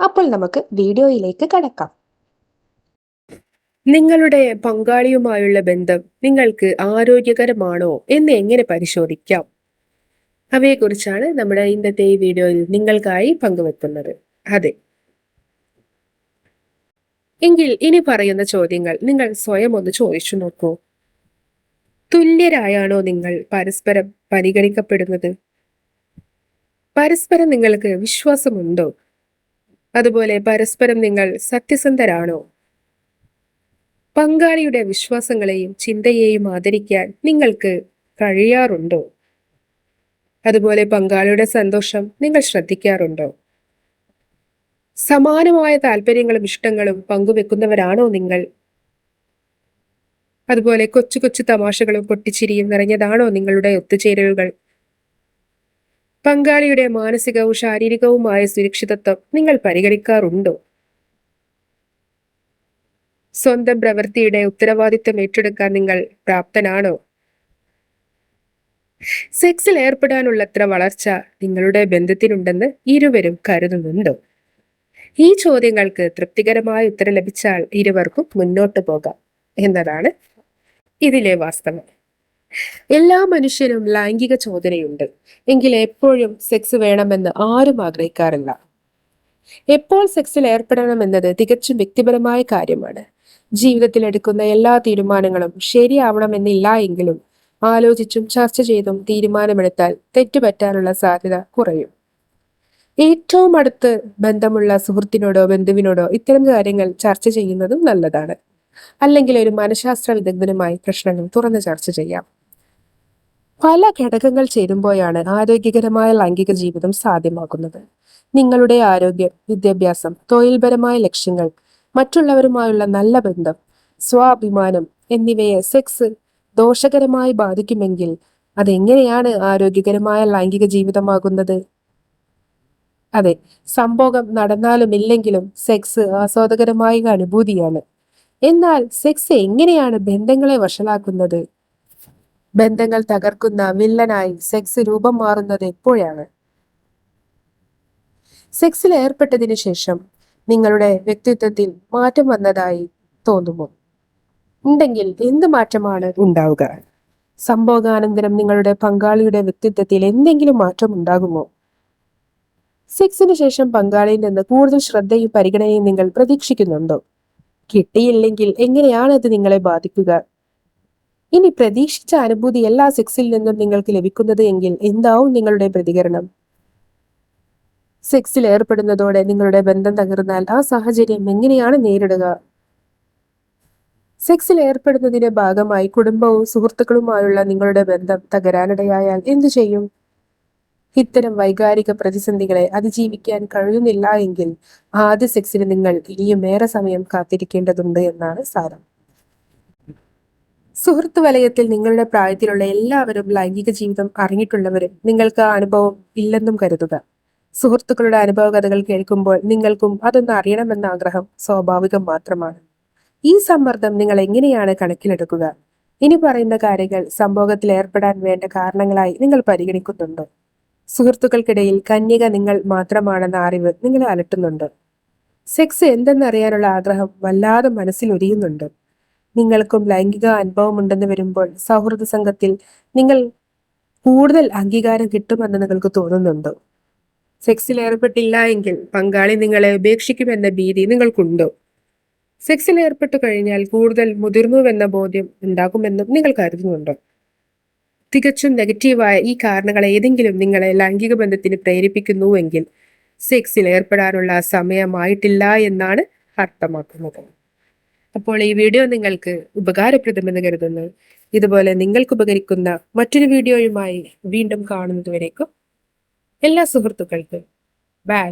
അപ്പോൾ നമുക്ക് വീഡിയോയിലേക്ക് കടക്കാം. നിങ്ങളുടെ പങ്കാളിയുമായുള്ള ബന്ധം നിങ്ങൾക്ക് ആരോഗ്യകരമാണോ എന്ന് എങ്ങനെ പരിശോധിക്കാം? അവയെക്കുറിച്ചാണ് നമ്മുടെ ഇന്നത്തെ ഈ വീഡിയോയിൽ നിങ്ങൾക്കായി പങ്കുവെക്കുന്നത്. അതെ. എങ്കിൽ ഇനി പറയുന്ന ചോദ്യങ്ങൾ നിങ്ങൾ സ്വയം ഒന്ന് ചോദിച്ചു നോക്കൂ. തുല്യരായാണോ നിങ്ങൾ പരസ്പരം പരിഗണിക്കപ്പെടുന്നത്? പരസ്പരം നിങ്ങൾക്ക് വിശ്വാസമുണ്ടോ? അതുപോലെ പരസ്പരം നിങ്ങൾ സത്യസന്ധരാണോ? പങ്കാളിയുടെ വിശ്വാസങ്ങളെയും ചിന്തയെയും ആദരിക്കാൻ നിങ്ങൾക്ക് കഴിയാറുണ്ടോ? അതുപോലെ പങ്കാളിയുടെ സന്തോഷം നിങ്ങൾ ശ്രദ്ധിക്കാറുണ്ടോ? സമാനമായ താല്പര്യങ്ങളും ഇഷ്ടങ്ങളും പങ്കുവെക്കുന്നവരാണോ നിങ്ങൾ? അതുപോലെ കൊച്ചു കൊച്ചു തമാശകളും പൊട്ടിച്ചിരിയും നിറഞ്ഞതാണോ നിങ്ങളുടെ ഒത്തുചേരലുകൾ? പങ്കാളിയുടെ മാനസികവും ശാരീരികവുമായ സുരക്ഷിതത്വം നിങ്ങൾ പരിഗണിക്കാറുണ്ടോ? സ്വന്തം പ്രവൃത്തിയുടെ ഉത്തരവാദിത്വം ഏറ്റെടുക്കാൻ നിങ്ങൾ പ്രാപ്തനാണോ? സെക്സിൽ ഏർപ്പെടാനുള്ളത്ര വളർച്ച നിങ്ങളുടെ ബന്ധത്തിനുണ്ടെന്ന് ഇരുവരും കരുതുന്നുണ്ടോ? ഈ ചോദ്യങ്ങൾക്ക് തൃപ്തികരമായ ഉത്തരം ലഭിച്ചാൽ ഇരുവർക്കും മുന്നോട്ട് പോകാം എന്നതാണ് ഇതിലെ വാസ്തവം. എല്ലാ മനുഷ്യരും ലൈംഗിക ചോദനയുണ്ട്. എങ്കിൽ എപ്പോഴും സെക്സ് വേണമെന്ന് ആരും ആഗ്രഹിക്കാറില്ല. എപ്പോൾ സെക്സിൽ ഏർപ്പെടണമെന്നത് തികച്ചും വ്യക്തിപരമായ കാര്യമാണ്. ജീവിതത്തിൽ എടുക്കുന്ന എല്ലാ തീരുമാനങ്ങളും ശരിയാവണമെന്നില്ല എങ്കിലും ആലോചിച്ചും ചർച്ച ചെയ്തും തീരുമാനമെടുത്താൽ തെറ്റുപറ്റാനുള്ള സാധ്യത കുറയും. ഏറ്റവും അടുത്ത് ബന്ധമുള്ള സുഹൃത്തിനോടോ ബന്ധുവിനോടോ ഇത്തരം കാര്യങ്ങൾ ചർച്ച ചെയ്യുന്നതും നല്ലതാണ്. അല്ലെങ്കിൽ ഒരു മനഃശാസ്ത്ര വിദഗ്ധനുമായി പ്രശ്നങ്ങൾ തുറന്ന് ചർച്ച ചെയ്യാം. പല ഘടകങ്ങൾ ചേരുമ്പോഴാണ് ആരോഗ്യകരമായ ലൈംഗിക ജീവിതം സാധ്യമാകുന്നത്. നിങ്ങളുടെ ആരോഗ്യം വിദ്യാഭ്യാസം തൊഴിൽപരമായ ലക്ഷ്യങ്ങൾ മറ്റുള്ളവരുമായുള്ള നല്ല ബന്ധം സ്വാഭിമാനം എന്നിവയെ സെക്സ് ദോഷകരമായി ബാധിക്കുമെങ്കിൽ അതെങ്ങനെയാണ് ആരോഗ്യകരമായ ലൈംഗിക ജീവിതമാകുന്നത്? അതെ സംഭോഗം നടന്നാലും ഇല്ലെങ്കിലും സെക്സ് ആസ്വാദകരമായ അനുഭൂതിയാണ്. എന്നാൽ സെക്സ് എങ്ങനെയാണ് ബന്ധങ്ങളെ വഷളാക്കുന്നത്? ബന്ധങ്ങൾ തകർക്കുന്ന വില്ലനായി സെക്സ് രൂപം മാറുന്നത് എപ്പോഴാണ്? സെക്സിൽ ഏർപ്പെട്ടതിനു ശേഷം നിങ്ങളുടെ വ്യക്തിത്വത്തിൽ മാറ്റം വന്നതായി തോന്നുമോ? ഉണ്ടെങ്കിൽ എന്ത് മാറ്റമാണ്? ഉണ്ടാവുക. സംഭോഗാനന്തരം നിങ്ങളുടെ പങ്കാളിയുടെ വ്യക്തിത്വത്തിൽ എന്തെങ്കിലും മാറ്റം ഉണ്ടാകുമോ? സെക്സിന് ശേഷം പങ്കാളിയിൽ നിന്ന് കൂടുതൽ ശ്രദ്ധയും പരിഗണനയും നിങ്ങൾ പ്രതീക്ഷിക്കുന്നുണ്ടോ? കിട്ടിയില്ലെങ്കിൽ എങ്ങനെയാണ് അത് നിങ്ങളെ ബാധിക്കുക? ഇനി പ്രതീക്ഷിച്ച അനുഭൂതി എല്ലാ സെക്സിൽ നിന്നും നിങ്ങൾക്ക് ലഭിക്കുന്നത് എങ്കിൽ എന്താവും നിങ്ങളുടെ പ്രതികരണം? സെക്സിൽ ഏർപ്പെടുന്നതോടെ നിങ്ങളുടെ ബന്ധം തകർന്നാൽ ആ സാഹചര്യം എങ്ങനെയാണ് നേരിടുക? സെക്സിൽ ഏർപ്പെടുന്നതിന്റെ ഭാഗമായി കുടുംബവും സുഹൃത്തുക്കളുമായുള്ള നിങ്ങളുടെ ബന്ധം തകരാനിടയായാൽ എന്തു ചെയ്യും? ഇത്തരം വൈകാരിക പ്രതിസന്ധികളെ അതിജീവിക്കാൻ കഴിയുന്നില്ല എങ്കിൽ ആദ്യ സെക്സിന് നിങ്ങൾ ഇനിയും ഏറെ സമയം കാത്തിരിക്കേണ്ടതുണ്ട് എന്നാണ് സാരം. സുഹൃത്ത് വലയത്തിൽ നിങ്ങളുടെ പ്രായത്തിലുള്ള എല്ലാവരും ലൈംഗിക ജീവിതം അറിഞ്ഞിട്ടുള്ളവരും നിങ്ങൾക്ക് അനുഭവം ഇല്ലെന്നും കരുതുക. സുഹൃത്തുക്കളുടെ അനുഭവ കഥകൾ കേൾക്കുമ്പോൾ നിങ്ങൾക്കും അതൊന്ന് അറിയണമെന്ന ആഗ്രഹം സ്വാഭാവികം മാത്രമാണ്. ഈ സമ്മർദ്ദം നിങ്ങൾ എങ്ങനെയാണ് കണക്കിലെടുക്കുക? ഇനി പറയുന്ന കാര്യങ്ങൾ സംഭവത്തിൽ ഏർപ്പെടാൻ വേണ്ട കാരണങ്ങളായി നിങ്ങൾ പരിഗണിക്കുന്നുണ്ടോ? സുഹൃത്തുക്കൾക്കിടയിൽ കന്യക നിങ്ങൾ മാത്രമാണെന്ന അറിവ് നിങ്ങളെ അലട്ടുന്നുണ്ട്. സെക്സ് എന്തെന്നറിയാനുള്ള ആഗ്രഹം വല്ലാതെ മനസ്സിൽ ഒരിയുന്നുണ്ട് നിങ്ങൾക്കും ലൈംഗിക അനുഭവമുണ്ടെന്ന് വരുമ്പോൾ സൗഹൃദ സംഘത്തിൽ നിങ്ങൾ കൂടുതൽ അംഗീകാരം കിട്ടുമെന്ന് നിങ്ങൾക്ക് തോന്നുന്നുണ്ടോ? സെക്സിൽ ഏർപ്പെട്ടില്ല എങ്കിൽ പങ്കാളി നിങ്ങളെ ഉപേക്ഷിക്കുമെന്ന ഭീതി നിങ്ങൾക്കുണ്ടോ? സെക്സിൽ ഏർപ്പെട്ടു കഴിഞ്ഞാൽ കൂടുതൽ മുതിർന്നുവെന്ന ബോധ്യം ഉണ്ടാകുമെന്നും നിങ്ങൾ കരുതുന്നുണ്ടോ? തികച്ചും നെഗറ്റീവായ ഈ കാരണങ്ങൾ ഏതെങ്കിലും നിങ്ങളെ ലൈംഗിക ബന്ധത്തിന് പ്രേരിപ്പിക്കുന്നുവെങ്കിൽ സെക്സിൽ ഏർപ്പെടാനുള്ള സമയമായിട്ടില്ല എന്നാണ് അർത്ഥമാക്കുന്നത്. അപ്പോൾ ഈ വീഡിയോ നിങ്ങൾക്ക് ഉപകാരപ്രദമെന്ന് കരുതുന്നു. ഇതുപോലെ നിങ്ങൾക്ക് ഉപകരിക്കുന്ന മറ്റൊരു വീഡിയോയുമായി വീണ്ടും കാണുന്നതുവരേക്കും എല്ലാ സുഹൃത്തുക്കൾക്കും. ബൈ